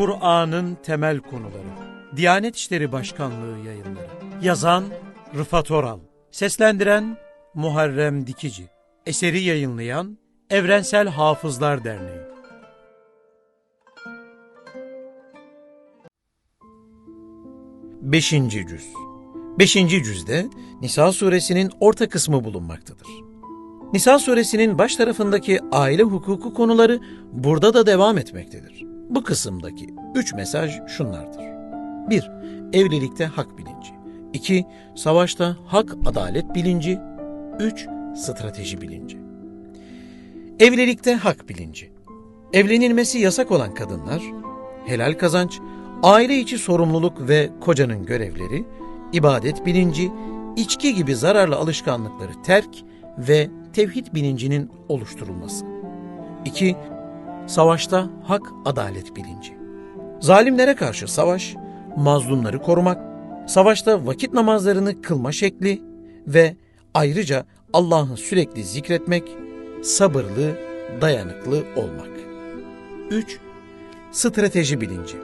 Kur'an'ın temel konuları. Diyanet İşleri Başkanlığı yayınları. Yazan Rıfat Oral. Seslendiren Muharrem Dikici. Eseri yayınlayan Evrensel Hafızlar Derneği. Beşinci Cüz Beşinci cüzde Nisa suresinin orta kısmı bulunmaktadır. Nisa suresinin baş tarafındaki aile hukuku konuları burada da devam etmektedir. Bu kısımdaki üç mesaj şunlardır. 1. Evlilikte hak bilinci. 2. Savaşta hak adalet bilinci. 3. Strateji bilinci. Evlilikte hak bilinci. Evlenilmesi yasak olan kadınlar, helal kazanç, aile içi sorumluluk ve kocanın görevleri, ibadet bilinci, içki gibi zararlı alışkanlıkları terk ve tevhid bilincinin oluşturulması. 2. Savaşta hak adalet bilinci. Zalimlere karşı savaş, mazlumları korumak, savaşta vakit namazlarını kılma şekli ve ayrıca Allah'ı sürekli zikretmek, sabırlı, dayanıklı olmak. 3. Strateji bilinci.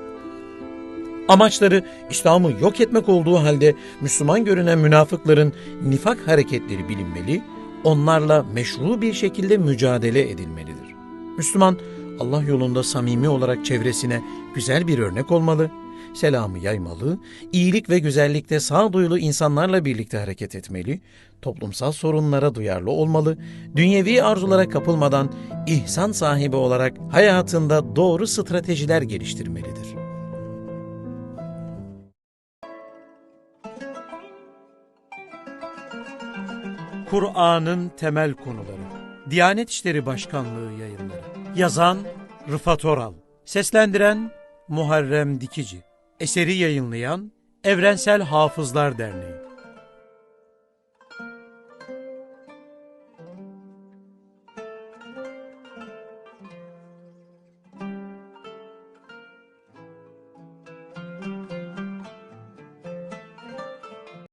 Amaçları İslam'ı yok etmek olduğu halde Müslüman görünen münafıkların nifak hareketleri bilinmeli, onlarla meşru bir şekilde mücadele edilmelidir. Müslüman Allah yolunda samimi olarak çevresine güzel bir örnek olmalı, selamı yaymalı, iyilik ve güzellikte sağduyulu insanlarla birlikte hareket etmeli, toplumsal sorunlara duyarlı olmalı, dünyevi arzulara kapılmadan ihsan sahibi olarak hayatında doğru stratejiler geliştirmelidir. Kur'an'ın temel konuları. Diyanet İşleri Başkanlığı yayınları. Yazan Rıfat Oral. Seslendiren Muharrem Dikici. Eseri yayınlayan Evrensel Hafızlar Derneği.